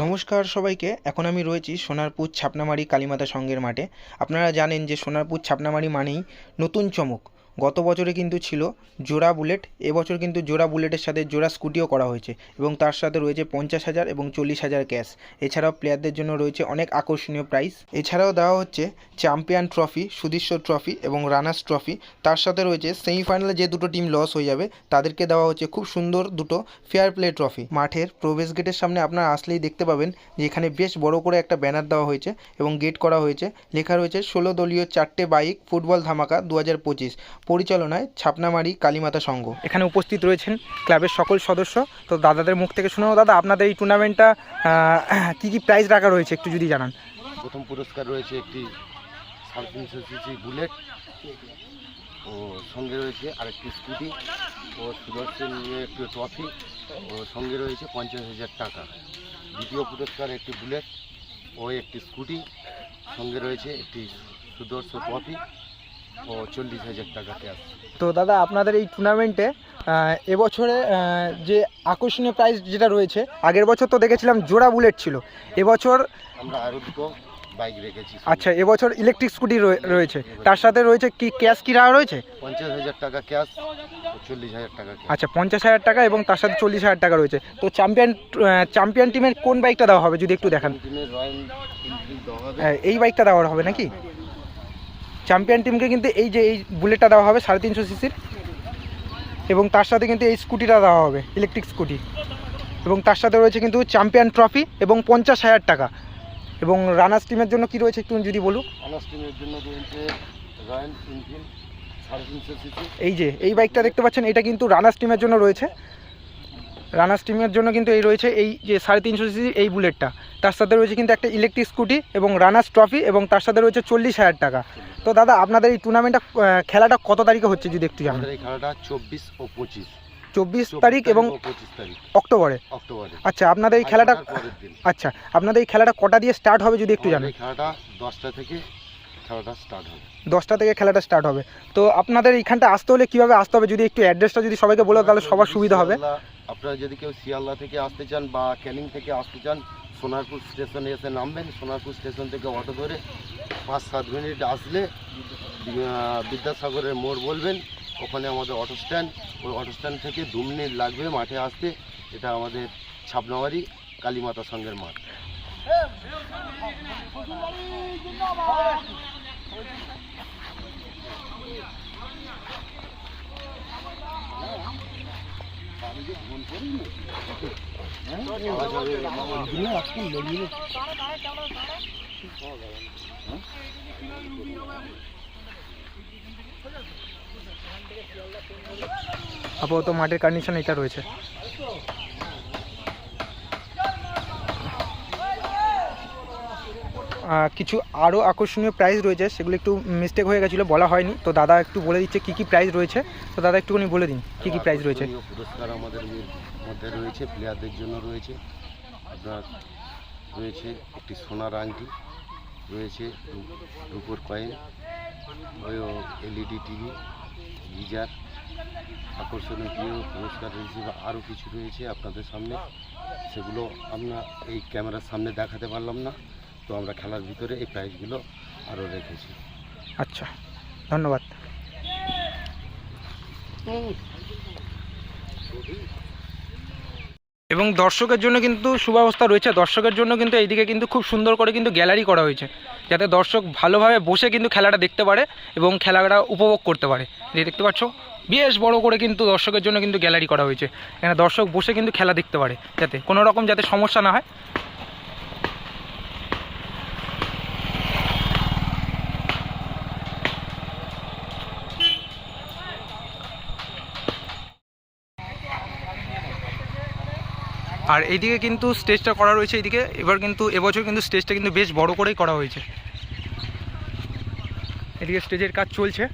নমস্কার সবাইকে, এখন আমি রয়েছি সোনারপুর ছাপনামারি কালীমাতা সঙ্গের মাঠে। আপনারা জানেন যে সোনারপুর ছাপনামারি মানেই নতুন চমক। গত বছরে কিন্তু ছিল জোড়া বুলেট এবছর কিন্তু জোড়া বুলেটের সাথে জোড়া স্কুটিও করা হয়েছে এবং তার সাথে রয়েছে পঞ্চাশ হাজার এবং চল্লিশ হাজার ক্যাশ। এছাড়াও প্লেয়ারদের জন্য রয়েছে অনেক আকর্ষণীয় প্রাইস। এছাড়াও দেওয়া হচ্ছে চ্যাম্পিয়ন ট্রফি সুদীশ্বর ট্রফি এবং রানার্স ট্রফি। তার সাথে রয়েছে সেমিফাইনালে যে দুটো টিম লস হয়ে যাবে, তাদেরকে দেওয়া হচ্ছে খুব সুন্দর দুটো ফেয়ার প্লে ট্রফি। মাঠের প্রবেশ গেটের সামনে আপনারা আসলেই দেখতে পাবেন যে এখানে বেশ বড় করে একটা ব্যানার দেওয়া হয়েছে এবং গেট করা হয়েছে। লেখা রয়েছে, ষোলো দলীয় চারটে বাইক ফুটবল ধামাকা দু হাজার পঁচিশ। পরিচালনায় ছাপনামারি কালীমাতা সংঘ। এখানে উপস্থিত রয়েছেন ক্লাবের সকল সদস্য। তো দাদাদের মুখ থেকে শুনেও দাদা আপনাদের এই টুর্নামেন্টটা কী কী প্রাইজ রাখা রয়েছে একটু যদি জানান। প্রথম পুরস্কার রয়েছে একটি সাড়ে তিনশো সিসি বুলেট ও সঙ্গে রয়েছে আরেকটি স্কুটি ও সুদর্শন নিয়ে একটি ট্রফি ও সঙ্গে রয়েছে পঞ্চাশ হাজার টাকা। দ্বিতীয় পুরস্কার একটি বুলেট ও একটি স্কুটি সঙ্গে রয়েছে একটি সুদর্শন ট্রফি ও চল্লিশ হাজার টাকা ক্যাশ তো দাদা আপনাদের এই টুর্নামেন্টে এবছরে যে আকর্ষণীয় প্রাইজ যেটা রয়েছে আগের বছর তো দেখেছিলাম জোড়া বুলেট ছিল। এবছর আমরা আরও দুটো বাইক রেখেছি। আচ্ছা এবছর ইলেকট্রিক স্কুটি রয়েছে। তার সাথে রয়েছে কি ক্যাশ কি রাখা রয়েছে? পঞ্চাশ হাজার টাকা ক্যাশ চল্লিশ হাজার টাকা আচ্ছা পঞ্চাশ হাজার টাকা এবং তার সাথে চল্লিশ হাজার টাকা রয়েছে। তো চ্যাম্পিয়ন চ্যাম্পিয়ন টিমের কোন বাইকটা দেওয়া হবে যদি একটু দেখান। হ্যাঁ, এই বাইকটা দেওয়া হবে নাকি? চ্যাম্পিয়ন টিমকে কিন্তু এই যে এই বুলেটটা দেওয়া হবে সাড়ে তিনশো সিসির এবং তার সাথে কিন্তু এই স্কুটিটা দেওয়া হবে ইলেকট্রিক স্কুটি এবং তার সাথে রয়েছে কিন্তু চ্যাম্পিয়ন ট্রফি এবং পঞ্চাশ হাজার টাকা। এবং রানার্স টিমের জন্য কি রয়েছে একটু যদি বলুন অনার্স টিমের জন্য রয়েছে রয়্যাল এনফিল্ড সাড়ে তিনশো সিসি এই যে এই বাইকটা দেখতে পাচ্ছেন এটা কিন্তু রানার্স টিমের জন্য রয়েছে। রানার্স স্টিমের জন্য কিন্তু এই রয়েছে এই যে সাড়ে তিনশো সিসি এই বুলেটটা। তার সাথে রয়েছে কিন্তু একটা ইলেকট্রিক স্কুটি এবং রানার্স ট্রফি এবং তার সাথে রয়েছে চল্লিশ হাজার টাকা। তো দাদা আপনাদের এই টুর্নামেন্টটা খেলাটা কত তারিখে হচ্ছে যদি একটু জানান? খেলাটা চব্বিশ ও পঁচিশ। চব্বিশ তারিখ এবং অক্টোবরে? আচ্ছা আপনাদের এই খেলাটা আচ্ছা আপনাদের এই খেলাটা কটা দিয়ে স্টার্ট হবে যদি একটু জানেন? খেলাটা দশটা থেকে খেলাটা স্টার্ট হবে। দশটা থেকে খেলাটা স্টার্ট হবে। তো আপনাদের এইখানটা আসতে হলে কীভাবে আসতে হবে? যদি একটু অ্যাড্রেসটা যদি সবাইকে বলো তাহলে সবার সুবিধা হবে। আপনারা যদি কেউ শিয়ালদা থেকে আসতে চান বা ক্যানিং থেকে আসতে চান, সোনারপুর স্টেশনে এসে নামবেন। সোনারপুর স্টেশন থেকে অটো ধরে পাঁচ সাত মিনিট আসলে বিদ্যাসাগরের মোড় বলবেন। ওখানে আমাদের অটো স্ট্যান্ড। ওই অটো স্ট্যান্ড থেকে দু মিনিট লাগবে মাঠে আসতে। এটা আমাদের ছাপনাবাড়ি, কালীমাতা সঙ্গের মাঠ। আপাতত মাটির কন্ডিশন এটা রয়েছে। কিছু আরও আকর্ষণীয় প্রাইজ রয়েছে, সেগুলো একটু মিস্টেক হয়ে গেছিল, বলা হয়নি। তো দাদা একটু বলে দিচ্ছে কী কী প্রাইজ রয়েছে। তো দাদা একটুখানি বলে দিন, কী কী প্রাইস রয়েছে। পুরস্কার আমাদের মধ্যে রয়েছে প্লেয়ারদের জন্য রয়েছে। আপনার রয়েছে একটি সোনার আংটি, রয়েছে রুপোর কয়েন এলইডি টিভি গিজার, আকর্ষণীয় পুরস্কার হিসেবে আরও কিছু রয়েছে আপনাদের সামনে। সেগুলো আমরা এই ক্যামেরার সামনে দেখাতে পারলাম না। তো আমরা খেলার ভিতরে এই প্রাইজগুলো আরও রেখেছি। আচ্ছা ধন্যবাদ। এবং দর্শকের জন্য কিন্তু সুব্যবস্থা রয়েছে। দর্শকের জন্য কিন্তু এইদিকে কিন্তু খুব সুন্দর করে কিন্তু গ্যালারি করা হয়েছে, যাতে দর্শক ভালোভাবে বসে কিন্তু খেলাটা দেখতে পারে এবং খেলাটা উপভোগ করতে পারে। এই দেখতে পাচ্ছ, বেশ বড় করে কিন্তু দর্শকের জন্য কিন্তু গ্যালারি করা হয়েছে। এখানে দর্শক বসে কিন্তু খেলা দেখতে পারে, যাতে কোনো রকম যাতে সমস্যা না হয়। আর এইদিকে কিন্তু স্টেজটা করা রয়েছে এইদিকে। এবার কিন্তু, এবছর কিন্তু স্টেজটা কিন্তু বেশ বড় করেই করা হয়েছে। এদিকে স্টেজের কাজ চলছে।